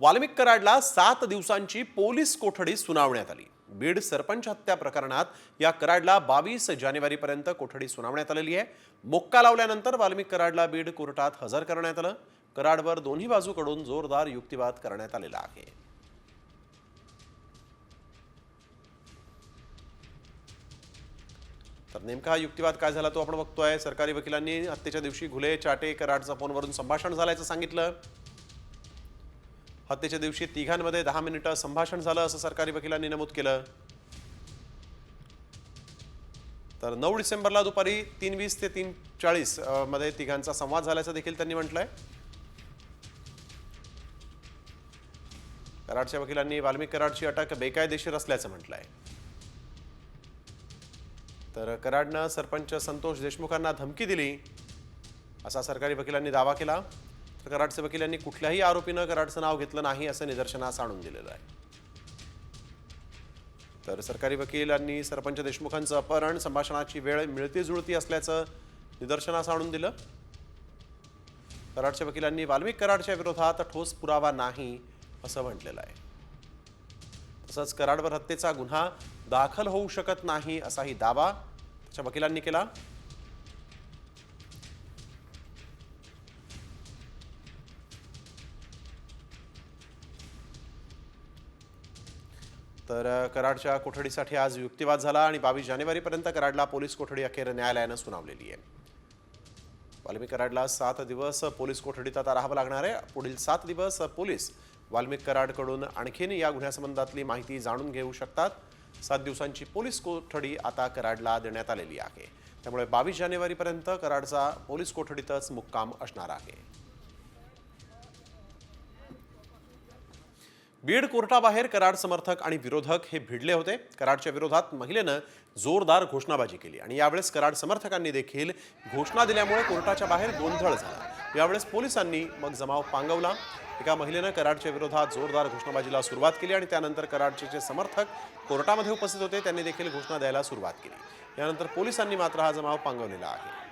वाल्मिक कराडला सात दिवसांची पोलीस कोठडी सुनावण्यात आली. बीड सरपंच हत्या प्रकरणात या कराडला बावीस जानेवारीपर्यंत कोठडी सुनावण्यात आलेली आहे. मोक्का लावल्यानंतर वाल्मिक कराडला बीड कोर्टात हजर करण्यात आलं. कराडवर दोन्ही बाजूकडून जोरदार युक्तिवाद करण्यात आलेला आहे. तर नेमका हा युक्तिवाद काय झाला तो आपण बघतोय. सरकारी वकिलांनी हत्येच्या दिवशी घुले चाटे कराडचा फोनवरून संभाषण झाल्याचं सांगितलं. हत्येच्या दिवशी तिघांमध्ये दहा मिनिटं संभाषण झालं असं सरकारी वकिलांनी नमूद केलं. तर नऊ डिसेंबरला दुपारी तीन वीस ते तीन चाळीसमध्ये तिघांचा संवाद झाल्याचं देखील त्यांनी म्हटलंय. कराडच्या वकिलांनी वाल्मिक कराडची अटक बेकायदेशीर असल्याचं म्हटलंय. तर कराडनं सरपंच संतोष देशमुखांना धमकी दिली असा सरकारी वकिलांनी दावा केला. तर कराडचे वकिलांनी कुठल्याही आरोपीनं कराडचं नाव घेतलं नाही असं निदर्शनास आणून दिलेलं आहे. तर सरकारी वकिलांनी सरपंच देशमुखांचं अपहरण संभाषणाची वेळ मिळती जुळती असल्याचं निदर्शनास आणून दिलं. कराडच्या वकिलांनी वाल्मिक कराडच्या विरोधात ठोस पुरावा नाही असं म्हटलेलं आहे. तसंच कराडवर हत्येचा गुन्हा दाखल होऊ शकत नाही असाही दावा त्याच्या वकिलांनी केला. तर कराडच्या कोठडीसाठी आज युक्तिवाद झाला आणि बावीस जानेवारीपर्यंत कराडला पोलीस कोठडी अखेर न्यायालयानं सुनावलेली आहे. वाल्मिक कराडला सात दिवस पोलीस कोठडीत आता राहावं लागणार आहे. पुढील सात दिवस पोलीस वाल्मिक कराडकडून आणखीन या गुन्ह्यासंबंधातली माहिती जाणून घेऊ शकतात. सात दिवसांची पोलीस कोठडी आता कराडला देण्यात आलेली आहे. त्यामुळे बावीस जानेवारीपर्यंत कराडचा पोलीस कोठडीतच मुक्काम असणार आहे. बीड कोर्टाबाहेर कराड समर्थक आणि विरोधक हे भिडले होते. कराडच्या विरोधात महिलेनं जोरदार घोषणाबाजी केली आणि यावेळेस कराड समर्थकांनी देखील घोषणा दिल्यामुळे कोर्टाच्या बाहेर गोंधळ झाला. यावेळेस पोलिसांनी मग जमाव पांगवला. एका महिलेनं कराडच्या विरोधात जोरदार घोषणाबाजीला सुरुवात केली आणि त्यानंतर कराडचे जे समर्थक कोर्टामध्ये उपस्थित होते त्यांनी देखील घोषणा द्यायला सुरुवात केली. यानंतर पोलिसांनी मात्र हा जमाव पांगवलेला आहे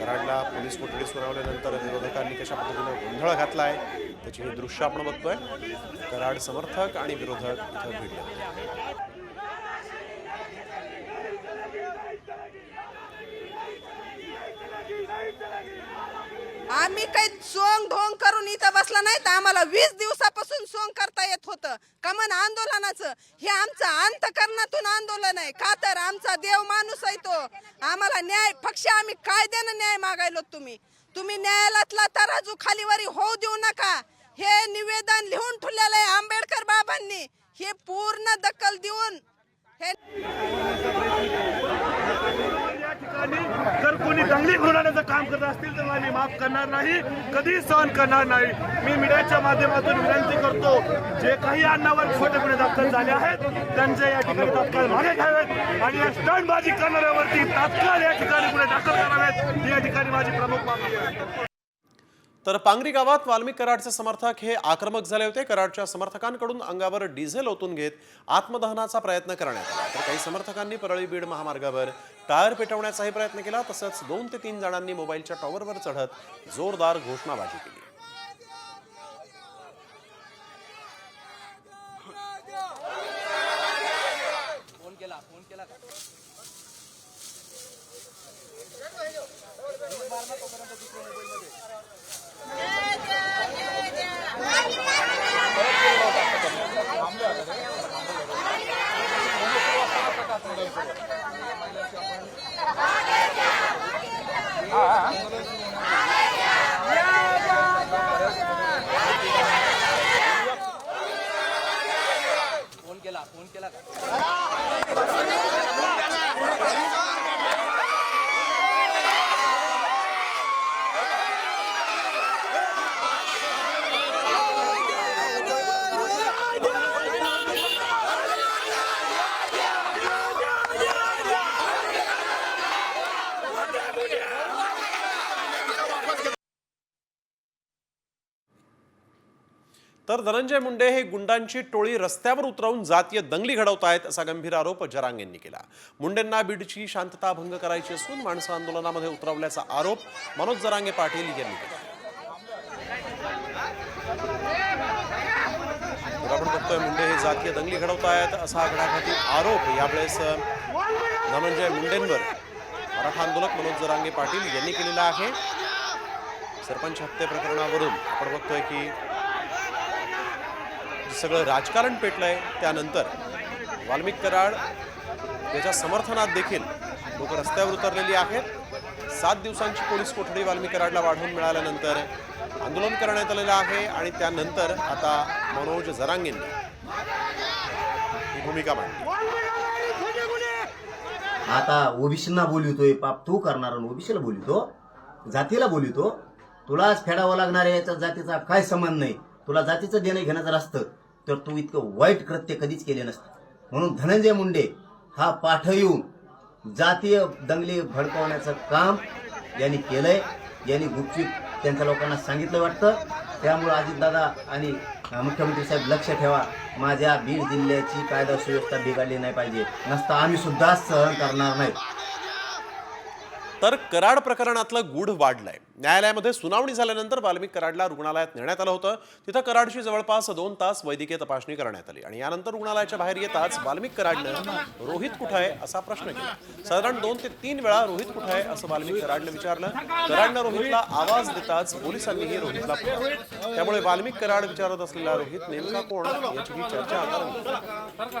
कराडला पोलीस कोठडी सुनावल्यानंतर विरोधकांनी कशा पद्धतीनं गोंधळ घातलाय. त्याची हे दृश्य आपण बघतोय. कराड समर्थक आणि विरोधक इथं भिडले आम्ही काही सोंग ढोंग करून इथं बसला नाही तर आम्हाला वीस दिवसापासून सोंग करता येत होतं. कमन आंदोलनाचं? हे आमचं अंतकरणातून आंदोलन आहे. का तर आमचा देव माणूस आहे तो. आम्हाला न्याय पक्ष आम्ही कायद्यानं न्याय मागायलो तुम्ही. तुम्ही न्यायालयातला तराजू खालीवरी होऊ देऊ नका. हे निवेदन लिहून ठेवलेलं आहे आंबेडकर बाबांनी. हे पूर्ण दखल देऊन हे जर कोणी दंगली घडवण्याचं काम करत असतील तर आम्ही माफ करणार नाही कधीही सहन करणार नाही. मी मीडियाच्या माध्यमातून विनंती करतो जे काही अन्नावर खोटे गुन्हे दाखल झाले आहेत त्यांचे या ठिकाणी तात्काळ मागे घ्यावेत आणि या स्टंटबाजी करणाऱ्यावरती तात्काळ या ठिकाणी गुन्हे दाखल करावेत. ही या ठिकाणी माझी प्रमुख मागणी आहे. तर पांगरी गावात वाल्मिक कराडचे समर्थक हे आक्रमक झाले होते. कराडच्या समर्थकांकडून अंगावर डिझेल ओतून घेत आत्मदहनाचा प्रयत्न करण्यात आला. तर काही समर्थकांनी परळी बीड महामार्गावर टायर पेटवण्याचाही प्रयत्न केला. तसंच दोन ते तीन जणांनी मोबाईलच्या टॉवरवर चढत जोरदार घोषणाबाजी केली फोन केला फोन केला का तर धनंजय मुंडे हे गुंडांची टोळी रस्त्यावर उतरवून जातीय दंगली घडवत आहेत असा गंभीर आरोप जरांग यांनी केला. मुंडेंना बीडची शांतता भंग करायची असून माणसं आंदोलनामध्ये उतरवल्याचा आरोप मनोज जरांगे पाटील यांनी केला. आपण बघतोय मुंडे हे जातीय दंगली घडवत आहेत असा घडाघाती आरोप यावेळेस धनंजय मुंडेंवर मराठा आंदोलक मनोज जरांगे पाटील यांनी केलेला आहे. सरपंच हत्ये प्रकरणावरून आपण बघतोय की सगळं राजकारण पेटलं आहे त्यानंतर वाल्मिक कराड याच्या समर्थनात देखील लोक रस्त्यावर उतरलेली आहेत. सात दिवसांची पोलीस कोठडी वाल्मिक कराडला वाढवून मिळाल्यानंतर आंदोलन करण्यात आलेलं आहे आणि त्यानंतर आता मनोज जरांगेंनी ही भूमिका मांडली. आता ओबीसींना बोलवतोय पाप तू करणार ओबीसीला बोलवतो जातीला बोलवतो. तुलाच फेडावं लागणार आहे याच्या जातीचा काय संबंध नाही. तुला जातीचं देणं घेणं जर असतं तर तू इतकं वाईट कृत्य कधीच केले नसतं. म्हणून धनंजय मुंडे हा पाठ येऊन जातीय दंगली भडकवण्याचं काम यांनी केलंय. यांनी गुपचूप त्यांच्या लोकांना सांगितलं वाटतं. त्यामुळं अजितदादा आणि मुख्यमंत्री साहेब लक्ष ठेवा. माझ्या बीड जिल्ह्याची कायदा सुव्यवस्था बिघडली नाही पाहिजे. नसता आम्ही सुद्धा सहन करणार नाही. तर कराड प्रकरणातलं गूढ वाढलंय. न्यायालयामध्ये सुनावणी झाल्यानंतर वाल्मिक कराडला रुग्णालयात नेण्यात आलं होतं. तिथं कराडची जवळपास दोन तास वैद्यकीय तपासणी करण्यात आली. आणि यानंतर रुग्णालयाच्या बाहेर येताच वाल्मिक कराडनं रोहित कुठं आहे असा प्रश्न केला. साधारण दोन ते तीन वेळा रोहित कुठं आहे असं वाल्मिक कराडनं विचारलं. कराडनं रोहितला आवाज देताच पोलिसांनीही रोहितला त्यामुळे वाल्मिक कराड विचारत असलेला रोहित नेमका कोण? याची चर्चा आता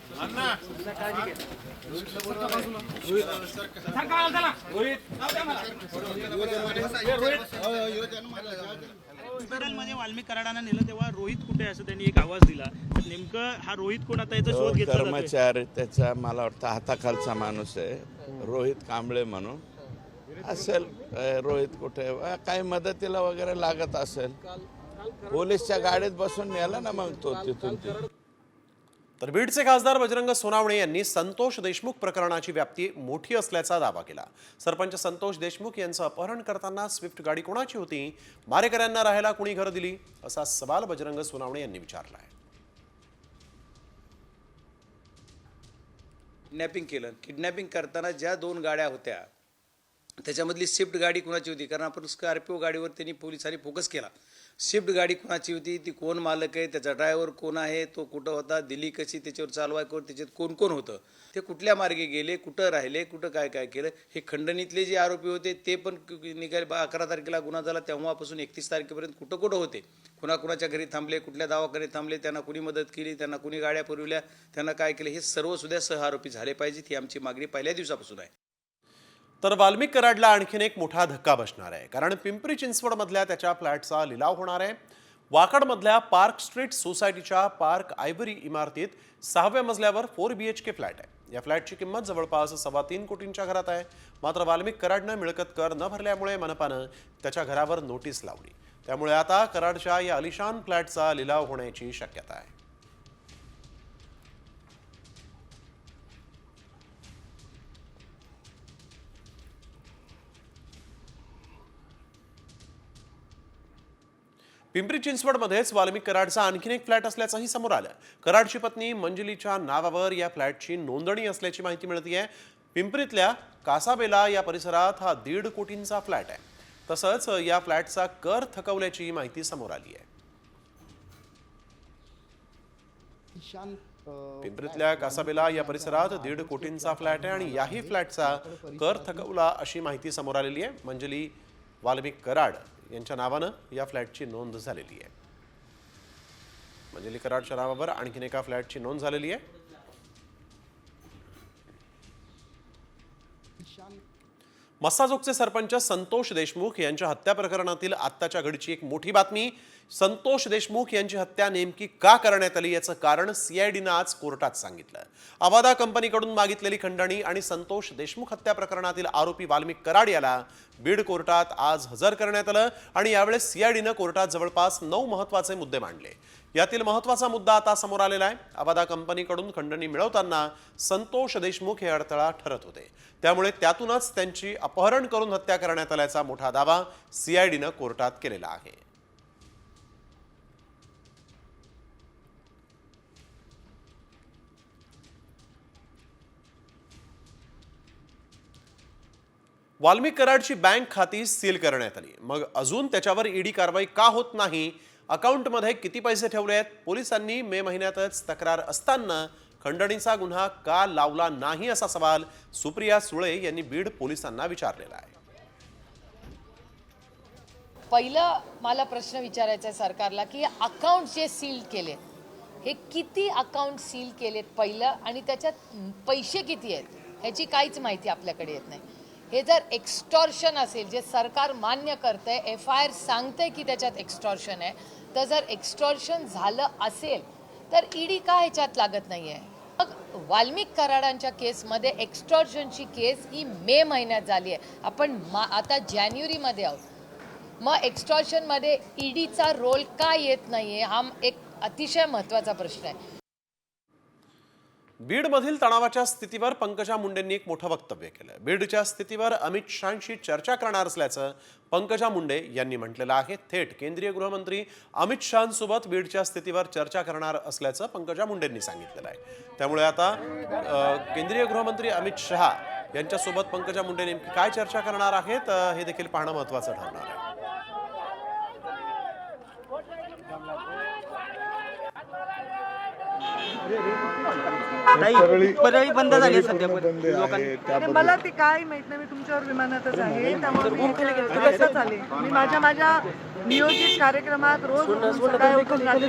हॉस्पिटलमध्ये वाल्मिक कराडांना नेलं तेव्हा रोहित कुठे असं त्यांनी एक आवाज दिला. तर नेमकं हा रोहित कोण आता याचा तो शोध घेतला जातोय. कर्मचारी त्याचा मला वाटतं हाताखालचा माणूस आहे. रोहित कांबळे म्हणून. असेल अ, रोहित कुठे? अ, काही मदतीला वगैरे लागत असेल. पोलीसच्या गाडीत बसून नेला ना मग तो तिथून तिथून तर बीडचे खासदार बजरंग सोनावणे यांनी संतोष देशमुख प्रकरणाची व्याप्ती मोठी असल्याचा दावा केला. सरपंच संतोष देशमुख यांचं अपहरण करताना स्विफ्ट गाडी कोणाची होती? मारेकऱ्यांना राहायला कुणी घरं दिली? असा सवाल बजरंग सोनावणे यांनी विचारला आहे किडनॅपिंग केलं. किडनॅपिंग करताना ज्या दोन गाड्या होत्या त्याच्यामधली स्विफ्ट गाडी कुणाची होती? कारण आपण स्कॉर्पिओ गाडीवर त्यांनी पोलिसांनी फोकस केला. स्विफ्ट गाडी कुणाची होती? ती कोण मालक आहे? त्याचा ड्रायव्हर कोण आहे? तो कुठं होता? दिल्ली कशी? त्याच्यावर चालवाय कोण? त्याच्यात कोण कोण होतं? ते कुठल्या मार्गे गेले? कुठं राहिले? कुठं काय काय केलं? हे खंडणीतले जे आरोपी होते ते पण निघाले. बा- अकरा तारखेला गुन्हा झाला. तेव्हापासून एकतीस तारखेपर्यंत कुठं कुठं होते? कुणाकुणाच्या घरी थांबले? कुठल्या दवाखाने थांबले? त्यांना कुणी मदत केली? त्यांना कुणी गाड्या पुरवल्या? त्यांना काय केलं? हे सर्व सुद्धा सह आरोपी झाले पाहिजेत ही आमची मागणी पहिल्या दिवसापासून आहे. तर वाल्मिक कराडला आणखीन एक मोठा धक्का बसणार आहे. कारण पिंपरी चिंचवडमधल्या त्याच्या फ्लॅटचा लिलाव होणार आहे. वाकडमधल्या पार्क स्ट्रीट सोसायटीच्या पार्क आयव्हरी इमारतीत सहाव्या मजल्यावर four B H K flat आहे. या फ्लॅटची किंमत जवळपास सव्वा तीन कोटींच्या घरात आहे. मात्र वाल्मिक कराडनं मिळकत कर न भरल्यामुळे मनपानं त्याच्या घरावर नोटीस लावली. त्यामुळे आता कराडच्या या अलिशान फ्लॅटचा लिलाव होण्याची शक्यता आहे. पिंपरी चिंचवडमध्येच वाल्मिक कराडचा आणखीन एक फ्लॅट असल्याचंही समोर आलं. कराडची पत्नी मंजलीच्या नावावर या फ्लॅटची नोंदणी असल्याची माहिती मिळते पिंपरीतल्या कासाबेला या परिसरात हा दीड कोटींचा फ्लॅट आहे. तसंच या फ्लॅटचा कर थकवल्याची माहिती समोर आली आहे पिंपरीतल्या कासाबेला या परिसरात दीड कोटींचा फ्लॅट आहे आणि याही फ्लॅटचा कर थकवला अशी माहिती समोर आलेली आहे. मंजली वाल्मिक कराड. यांच्या नावानं या फ्लॅटची नोंद झालेली आहे. म्हणजे मंजली कराडच्या नावावर आणखीन एका फ्लॅटची नोंद झालेली आहे. मस्साजोगचे सरपंच संतोष देशमुख यांच्या हत्या प्रकरणातील आत्ताच्या घडीची एक मोठी बातमी. संतोष देशमुख यांची हत्या नेमकी का करण्यात आली याचं कारण सीआयडीनं आज कोर्टात सांगितलं. अवादा कंपनीकडून मागितलेली खंडणी आणि संतोष देशमुख हत्या प्रकरणातील आरोपी वाल्मिक कराड याला बीड कोर्टात आज हजर करण्यात आलं आणि यावेळेस सीआयडीनं कोर्टात जवळपास नऊ महत्त्वाचे मुद्दे मांडले. यातील महत्त्वाचा मुद्दा आता समोर आलेला आहे. अवादा कंपनीकडून खंडणी मिळवताना संतोष देशमुख हे अडथळा ठरत होते. त्यामुळे त्यातूनच त्यांची अपहरण करून हत्या करण्यात आल्याचा मोठा दावा सीआयडीनं कोर्टात केलेला आहे. वाल्मिक कराडची बँक खाती सील करण्यात आली. मग अजून त्याच्यावर ईडी कारवाई का होत नाही? अकाउंटमध्ये किती पैसे ठेवले आहेत? पोलिसांनी मे महिन्यातच तक्रार असताना खंडणीचा गुन्हा का लावला नाही असा सवाल सुप्रिया सुळे यांनी बीड पोलिसांना विचारलेला आहे. पहिलं मला प्रश्न विचारायचा आहे सरकारला की अकाउंट जे सील केले हे किती अकाउंट सील केलेत पहिलं? आणि त्याच्यात पैसे किती आहेत? ह्याची काहीच माहिती आपल्याकडे येत नाही. हे जर एक्स्टॉर्शन असेल जे सरकार मान्य करतंय एफ आय आर सांगतंय की त्याच्यात एक्स्टॉर्शन आहे तर जर एक्स्टॉर्शन झालं असेल तर ईडी का ह्याच्यात लागत नाही आहे मग वाल्मिक कराडांच्या केसमध्ये एक्स्टॉर्शनची केस ही मे महिन्यात झाली आहे आपण मा आता जानेवारीमध्ये आहोत. मग एक्स्टॉर्शनमध्ये ईडीचा रोल का येत नाही आहे हा एक अतिशय महत्त्वाचा प्रश्न आहे. बीडमधील तणावाच्या स्थितीवर पंकजा मुंडेंनी एक मोठं वक्तव्य केलं. बीडच्या स्थितीवर अमित शहाशी चर्चा करणार असल्याचं पंकजा मुंडे यांनी म्हटलेलं आहे. थेट केंद्रीय गृहमंत्री अमित शहांसोबत बीडच्या स्थितीवर चर्चा करणार असल्याचं पंकजा मुंडेंनी सांगितलेलं आहे. त्यामुळे आता केंद्रीय गृहमंत्री अमित शहा यांच्यासोबत पंकजा मुंडे नेमकी काय चर्चा करणार आहेत हे देखील पाहणं महत्त्वाचं ठरणार आहे. परळी बंद झाली आहे सध्या लोकांनी आणि मला ते काय माहीत नाही मी तुमच्यावर विमानातच आहे. त्यामुळे मी आले मी माझ्या माझ्या नियोजित कार्यक्रमात रोज उठून सकाळी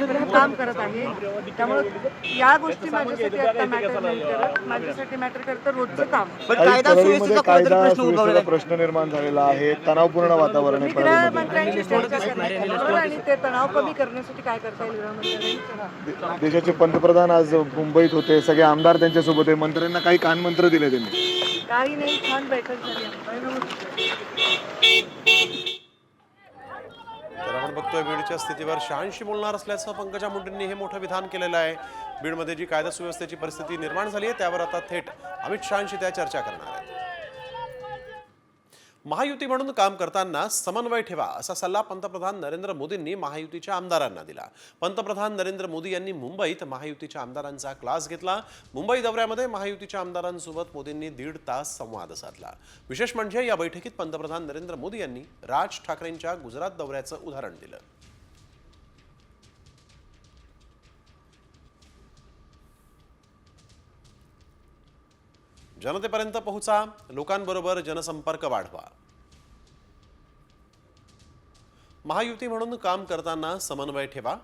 उठून काम करत आहे. त्यामुळे या गोष्टी माझ्यासाठी आता मॅटर नाही करत. माझ्यासाठी मॅटर करतं रोजचं काम. पण कायदा सुव्यवस्थेचा प्रश्न उद्भवलेला आहे. प्रश्न निर्माण झालेला आहे. तणावपूर्ण वातावरण गृहमंत्र्यांशी चर्चा आणि ते तणाव कमी करण्यासाठी काय करता येईल गृहमंत्र्यांनी देशाचे पंतप्रधान आज मुंबईत होते. सगळे आमदार त्यांच्यासोबत आहे मंत्र्यांना काही कानमंत्र दिले त्यांनी. काही नाही छान बैठक झाली आमची. तर आपण बघतोय बीडच्या स्थितीवर शहाऐंशी बोलणार असल्याचं पंकजा मुंडेंनी हे मोठं विधान केलेलं आहे. बीडमध्ये जी कायदा सुव्यवस्थेची परिस्थिती निर्माण झाली आहे त्यावर आता थेट अमित शहाशी त्या चर्चा करणार. महायुती म्हणून काम करताना समन्वय ठेवा असा सल्ला पंतप्रधान नरेंद्र मोदींनी महायुतीच्या आमदारांना दिला. पंतप्रधान नरेंद्र मोदी यांनी मुंबईत महायुतीच्या आमदारांचा क्लास घेतला. मुंबई दौऱ्यामध्ये महायुतीच्या आमदारांसोबत मोदींनी दीड तास संवाद साधला. विशेष म्हणजे या बैठकीत पंतप्रधान नरेंद्र मोदी यांनी राज ठाकरेंच्या गुजरात दौऱ्याचं उदाहरण दिलं. जनतेपर्यंत पोहोचा लोकांबरोबर जनसंपर्क वाढवा. महायुती म्हणून काम करताना समन्वय ठेवा.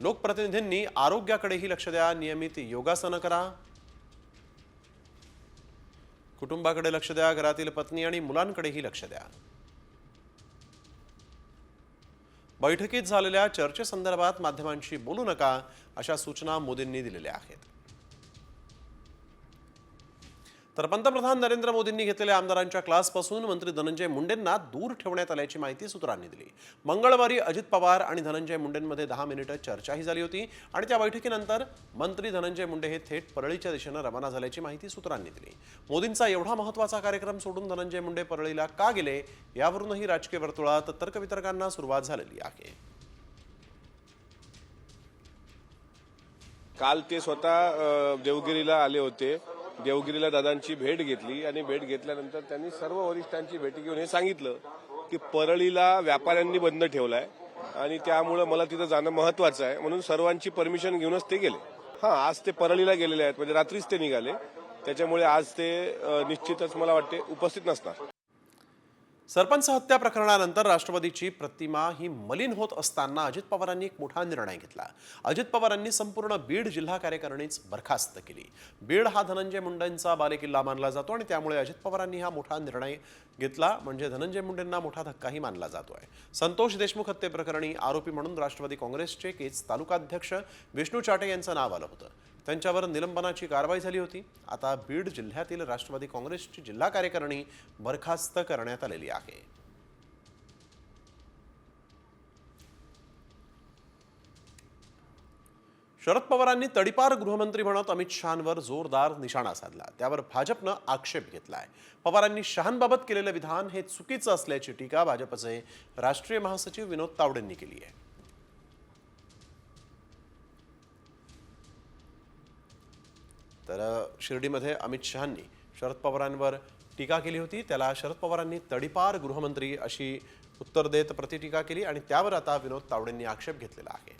लोकप्रतिनिधींनी आरोग्याकडेही लक्ष द्या नियमित योगासनं करा. कुटुंबाकडे लक्ष द्या घरातील पत्नी आणि मुलांकडेही लक्ष द्या. बैठकीत झालेल्या चर्चेसंदर्भात माध्यमांशी बोलू नका अशा सूचना मोदींनी दिलेल्या आहेत. तर पंतप्रधान नरेंद्र मोदींनी घेतलेल्या आमदारांच्या क्लासपासून मंत्री धनंजय मुंडेंना दूर ठेवण्यात आल्याची माहिती सूत्रांनी दिली. मंगळवारी अजित पवार आणि धनंजय मुंडेंमध्ये दहा मिनिटं चर्चाही झाली होती आणि त्या बैठकीनंतर मंत्री धनंजय मुंडे हे थेट परळीच्या दिशेनं रवाना झाल्याची माहिती सूत्रांनी दिली. मोदींचा एवढा महत्त्वाचा कार्यक्रम सोडून धनंजय मुंडे परळीला का गेले यावरूनही राजकीय वर्तुळात तर्कवितर्कांना सुरुवात झालेली आहे. काल ते स्वतः देवगिरीला आले होते. देवगिरीला दादांची भेट घेतली आणि भेट घेतल्यानंतर त्यांनी सर्व वरिष्ठांची भेटी घेऊन हे सांगितलं की परळीला व्यापाऱ्यांनी बंद ठेवलाय आणि त्यामुळं मला तिथं जाणं महत्वाचं आहे. म्हणून सर्वांची परमिशन घेऊनच ते गेले. हां आज ते परळीला गेलेले आहेत. म्हणजे रात्रीच ते निघाले. त्याच्यामुळे आज ते निश्चितच मला वाटते उपस्थित नसणार. सरपंच हत्या प्रकरणानंतर राष्ट्रवादीची प्रतिमा ही मलिन होत असताना अजित पवारांनी एक मोठा निर्णय घेतला. अजित पवारांनी संपूर्ण बीड जिल्हा कार्यकारिणीच बरखास्त केली. बीड हा धनंजय मुंडेंचा बालेकिल्ला मानला जातो आणि त्यामुळे अजित पवारांनी हा मोठा निर्णय घेतला. म्हणजे धनंजय मुंडेंना मोठा धक्काही मानला जातोय. संतोष देशमुख हत्येप्रकरणी आरोपी म्हणून राष्ट्रवादी काँग्रेसचे केज तालुकाध्यक्ष विष्णू चाटे यांचं नाव आलं होतं. त्यांच्यावर निलंबनाची कारवाई झाली होती. आता बीड जिल्ह्यातील राष्ट्रवादी काँग्रेसची जिल्हा कार्यकारिणी बरखास्त करण्यात आलेली आहे. शरद पवारांनी तडीपार गृहमंत्री म्हणत अमित शहांवर जोरदार निशाणा साधला. त्यावर भाजपनं आक्षेप घेतलाय. पवारांनी शहांबाबत केलेलं विधान हे चुकीचं असल्याची टीका भाजपचे राष्ट्रीय महासचिव विनोद तावडेंनी केली आहे. तर शिर्डीमध्ये अमित शहांनी शरद पवारांवर टीका केली होती. त्याला शरद पवारांनी तडीपार गृहमंत्री अशी उत्तर देत प्रतिटीका केली आणि त्यावर आता विनोद तावडेंनी आक्षेप घेतलेला आहे.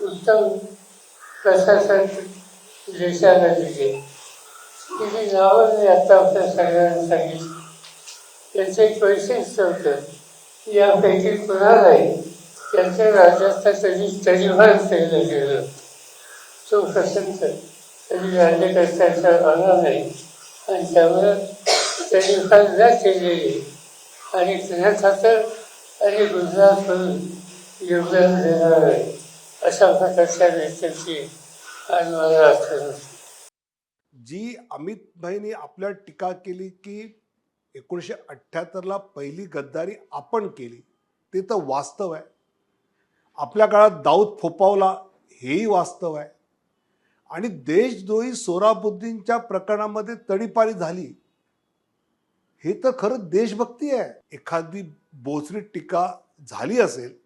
उत्तम प्रशासन देशाला दिले तिथे नावं मी आता आपल्या सगळ्यांना सांगितलं त्यांचं एक वैशिष्ट्य होतं यापैकी कुणालाही त्यांच्या राज्यात कधी तरीभान केलं गेलं. तो प्रसंग कधी राज्यकर्त्यांचा आला नाही. आणि त्यामुळं तरीभान न केलेली. आणि त्याच्या खातर आणि गुजरातमधून योगदान देणार आहे. अशा प्रकारच्या नेत्यांची आज मला आठवण जी अमित भाईनी आपल्या टीका केली की एकोणीसशे अठ्ठ्याहत्तरला पहिली गद्दारी आपण केली ते तर वास्तव आहे. आपल्या काळात दाऊद फोपावला हेही वास्तव आहे. आणि देशद्रोही सोराबुद्दीनच्या प्रकरणामध्ये तडीपारी झाली. हे तर खरं देशभक्ती आहे. एखादी बोचरी टीका झाली असेल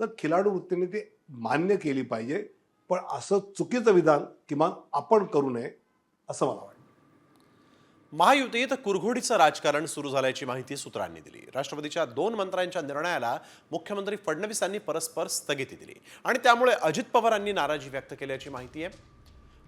तर खिलाडू वृत्तीने ते मान्य केली पाहिजे. पण असं चुकीचं विधान किमान आपण करू नये असं मला वाटतं. महायुतीत कुरघोडीचं राजकारण सुरू झाल्याची माहिती सूत्रांनी दिली. राष्ट्रपतीच्या दोन मंत्र्यांच्या निर्णयाला मुख्यमंत्री फडणवीसांनी परस्पर स्थगिती दिली. आणि त्यामुळे अजित पवारांनी नाराजी व्यक्त केल्याची माहिती आहे.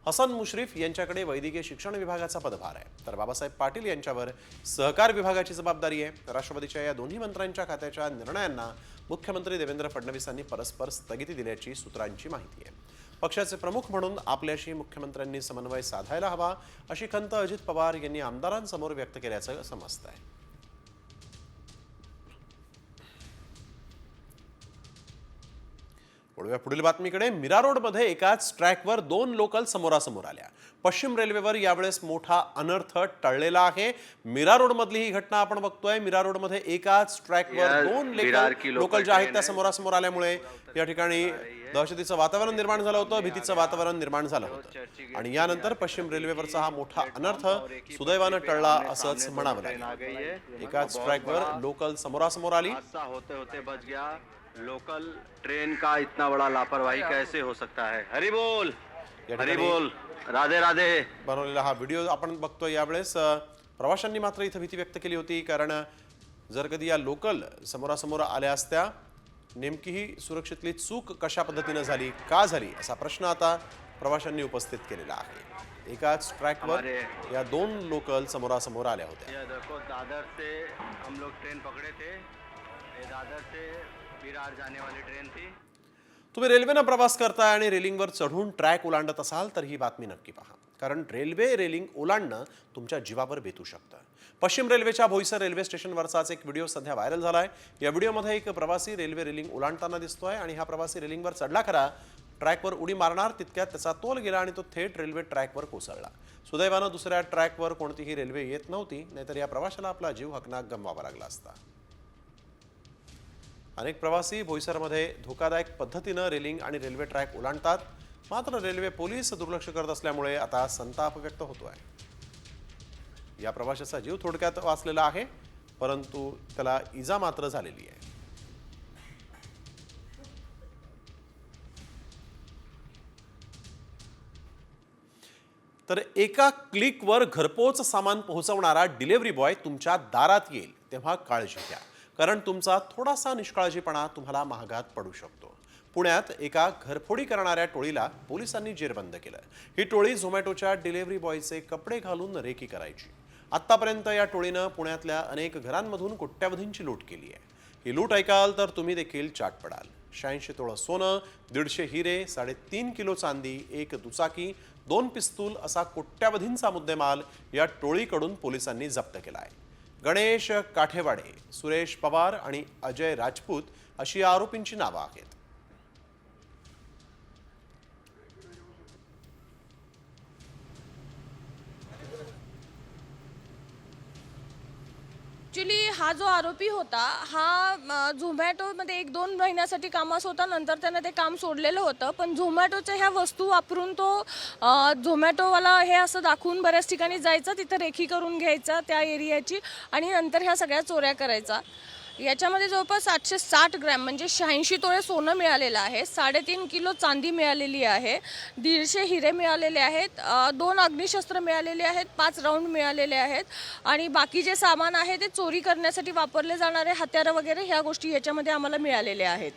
हसन मुश्रीफ यांच्याकडे वैद्यकीय शिक्षण विभागाचा पदभार आहे. तर बाबासाहेब पाटील यांच्यावर सहकार विभागाची जबाबदारी आहे. राष्ट्रपतीच्या या दोन्ही मंत्र्यांच्या खात्याच्या निर्णयांना मुख्यमंत्री देवेंद्र फडणवीसांनी परस्पर स्थगिती दिल्याची सूत्रांची माहिती आहे. पक्षाचे प्रमुख म्हणून आपल्याशी मुख्यमंत्र्यांनी समन्वय साधायला हवा अशी खंत अजित पवार यांनी आमदारांसमोर व्यक्त केल्याचं समजत आहे पुढील बातमीकडे. मीरा रोडमध्ये एकाच ट्रॅकवर दोन लोकल समोरासमोर आल्या. पश्चिम रेल्वेवर यावेळेस मोठा अनर्थ टळलेला आहे. मीरा रोडमधली ही घटना आपण बघतोय. मीरा रोडमध्ये एकाच ट्रॅकवर दोन लेकल लोकल ज्या आहेत त्या समोरासमोर आल्यामुळे या ठिकाणी दहशतीचं वातावरण निर्माण झालं होतं भीतीचं वातावरण निर्माण झालं होतं. आणि यानंतर पश्चिम रेल्वेवरचा हा मोठा अनर्थ सुदैवानं टळला असंच म्हणावं लागेल. एकाच ट्रॅकवर लोकल समोरासमोर आली. होते होते बच गया. लोकल ट्रेन का इतना बड़ा लापरवाही कैसे हो सकता है? हरी बोल हरी बोल राधे राधे. बनवलेला हा व्हिडिओ आपण बघतोय यावेळेस प्रवाशांनी मात्र इथं भीती व्यक्त केली होती कारण जर कधी या लोकल समोरासमोर आल्या असत्या नेमकी ही सुरक्षेतली चूक कशा पद्धतीनं झाली का झाली असा प्रश्न आता प्रवाशांनी उपस्थित केलेला आहे. एकाच ट्रॅकवर या दोन लोकल समोरासमोर आल्या होत्या. दादर से हम लोग ट्रेन पकड़े थे। दादर से विरार जाने वाली ट्रेन थी। तुम्ही रेल्वेनं प्रवास करताय आणि रेलिंगवर चढून ट्रॅक ओलांडत असाल तर ही बातमी नक्की पहा. कारण रेल्वे रेलिंग ओलांडणं तुमच्या जीवावर बेतू शकतं. पश्चिम रेल्वेच्या भोईसर रेल्वे स्टेशनवरचाच एक व्हिडिओ सध्या व्हायरल झाला आहे या व्हिडिओमध्ये एक प्रवासी रेल्वे रेलिंग ओलांडताना दिसतोय आणि हा प्रवासी रेलिंगवर चढला खरा. ट्रॅकवर उडी मारणार तितक्यात त्याचा तोल गेला आणि तो थेट रेल्वे ट्रॅकवर कोसळला. सुदैवानं दुसऱ्या ट्रॅकवर कोणतीही रेल्वे येत नव्हती नाहीतर या प्रवाशाला आपला जीव हकनाक गमवावा लागला असता. अनेक प्रवासी बोईसरमध्ये धोकादायक पद्धतीनं रेलिंग आणि रेल्वे ट्रॅक ओलांडतात. मात्र रेल्वे पोलीस दुर्लक्ष करत असल्यामुळे आता संताप व्यक्त होतो आहे या प्रवाशाचा जीव थोडक्यात वाचलेला आहे परंतु त्याला इजा मात्र झालेली आहे. तर एका क्लिकवर घरपोच सामान पोहोचवणारा डिलेव्हरी बॉय तुमच्या दारात येईल तेव्हा काळजी घ्या. कारण तुमचा थोडासा निष्काळजीपणा तुम्हाला महागात पडू शकतो. पुण्यात एका घरफोडी करणाऱ्या टोळीला पोलिसांनी जेरबंद केलं. ही टोळी झोमॅटोच्या डिलिव्हरी बॉयचे कपडे घालून रेकी करायची. आत्तापर्यंत या टोळीनं पुण्यातल्या अनेक घरांमधून कोट्यावधींची लूट केली आहे. ही लूट ऐकाल तर तुम्ही देखील चाट पडाल. शहाऐंशी तोळं सोनं दीडशे हिरे साडेतीन किलो चांदी एक दुचाकी दोन पिस्तूल असा कोट्यावधींचा मुद्देमाल या टोळीकडून पोलिसांनी जप्त केला आहे. गणेश काठेवाडे सुरेश पवार आणि अजय राजपूत अशी या आरोपींची नावं आहेत. ॲक्च्युली हा जो आरोपी होता हा झोमॅटोमध्ये एक दोन महिन्यासाठी कामास होता. नंतर त्यानं ते काम सोडलेलं होतं. पण झोमॅटोच्या ह्या वस्तू वापरून तो झोमॅटोवाला हे असं दाखवून बऱ्याच ठिकाणी जायचा तिथं रेखी करून घ्यायचा त्या एरियाची आणि नंतर ह्या सगळ्या चोऱ्या करायचा. याच्यामध्ये जवळपास सातशे साठ ग्रॅम म्हणजे शहाऐंशी तोळे सोनं मिळालेलं आहे साडेतीन किलो चांदी मिळालेली आहे दीडशे हिरे मिळालेले आहेत दोन अग्निशस्त्र मिळालेले आहेत पाच राऊंड मिळालेले आहेत आणि बाकी जे सामान आहे ते चोरी करण्यासाठी वापरले जाणारे हत्यारं वगैरे ह्या गोष्टी याच्यामध्ये आम्हाला मिळालेल्या आहेत.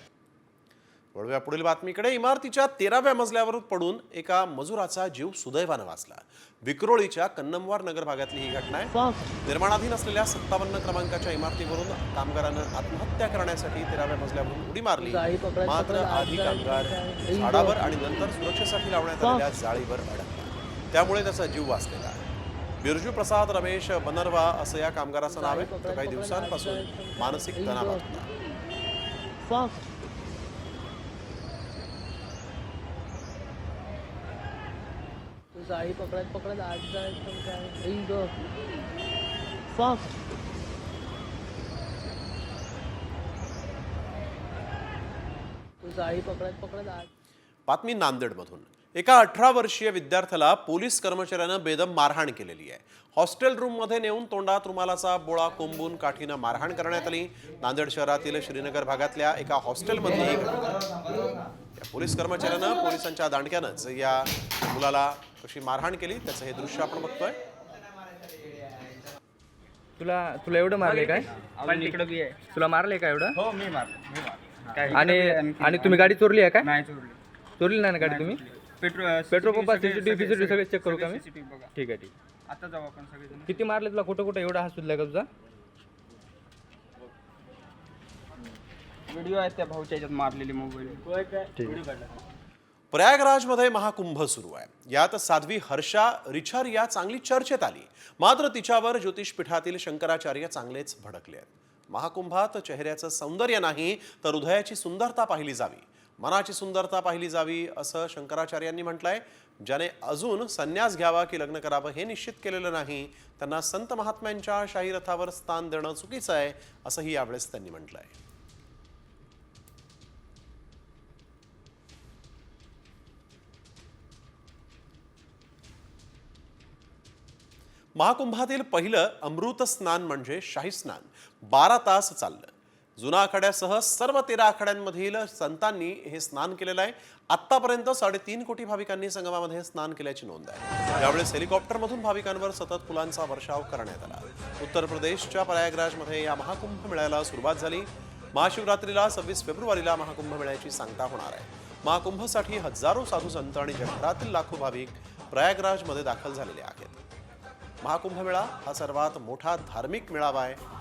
वळूया पुढील बातमीकडे. इमारतीच्या तेराव्या मजल्यावर पडून एका मजुराचा जीव सुदैवानं वाचला. विक्रोळीच्या कन्नमवार नगर भागातली ही घटना आहे. निर्माणाधीन असलेल्या सत्तावन्न क्रमांकाच्या इमारतीवरून कामगारानं आत्महत्या करण्यासाठी तेराव्या मजल्यावरून उडी मारली. मात्र आधी कामगार झाडावर आणि नंतर सुरक्षेसाठी लावण्यात आलेल्या जाळीवर अडकला. त्यामुळे त्याचा जीव वाचलेला आहे. बिरजू प्रसाद रमेश बनरवा असं या कामगाराचं नाव आहे. काही दिवसांपासून मानसिक तणावात होता. जाळी पकडत पकडत आज जायचं फास्ट जाळी पकडत पकडत आज बातमी नांदेडमधून. एका अठरा वर्षीय विद्यार्थ्याला पोलीस कर्मचाऱ्यानं बेदम मारहाण केलेली आहे. हॉस्टेल रूममध्ये नेऊन तोंडात रुमालाचा बोळा कोंबून काठीनं मारहाण करण्यात आली. नांदेड शहरातील श्रीनगर भागातल्या एका हॉस्टेलमधली ही. या पोलीस कर्मचाऱ्यानं पोलिसांच्या दांडक्यानंच या मुलाला कशी मारहाण केली त्याचं हे दृश्य आपण बघतोय. तुला तुला एवढं मारले काय? तुला मारले का एवढं? हो मी मारलो आणि आणि तुम्ही गाडी चोरली आहे काय नाही चोरली. चोरली नाही ना गाडी तुम्ही? Petrol petrol pump CCTV CCTV सगळे चेक करू का मी? बघा. ठीक आहे ठीक आता जाऊ आपण सगळेजण. किती मारले तुला कुठं कुठं? एवढा हात सुचला का तुझा? व्हिडिओ आहेत त्या भाऊच्या याच्यात मारलेली मोबाईल प्रयागराजमध्ये महाकुंभ सुरू आहे. यात साध्वी हर्षा रिछारिया चांगली चर्चेत आली. मात्र तिच्यावर ज्योतिषपीठातील शंकराचार्य चांगलेच भडकले आहेत. महाकुंभात चेहऱ्याचं सौंदर्य नाही तर हृदयाची सुंदरता पाहिली जावी. मनाची सुंदरता पाहिली जावी असं शंकराचार्यांनी म्हटलंय. ज्याने अजून संन्यास घ्यावा की लग्न करावं हे निश्चित केलेलं नाही त्यांना संत महात्म्यांच्या शाही रथावर स्थान देणं चुकीचं आहे असंही यावेळेस त्यांनी म्हटलंय. महाकुंभातील पहिलं अमृत स्नान म्हणजे शाही स्नान. बारा तास चाललं. जुना आखाड्यासह सर्व तेरा आखाड्यांमधील संतांनी हे स्नान केलेलं आहे. आतापर्यंत साडेतीन कोटी भाविकांनी संगमामध्ये स्नान केल्याची नोंद आहे. यावेळेस हेलिकॉप्टरमधून भाविकांवर सतत फुलांचा वर्षाव करण्यात आला. उत्तर प्रदेशच्या प्रयागराजमध्ये या महाकुंभ मेळ्याला सुरुवात झाली. महाशिवरात्रीला सव्वीस फेब्रुवारीला महाकुंभ मेळ्याची सांगता होणार आहे. महाकुंभसाठी हजारो साधू संत आणि जगभरातील लाखो भाविक प्रयागराजमध्ये दाखल झालेले आहेत. महाकुंभ मेळा हा सर्वात मोठा धार्मिक मेळावा आहे.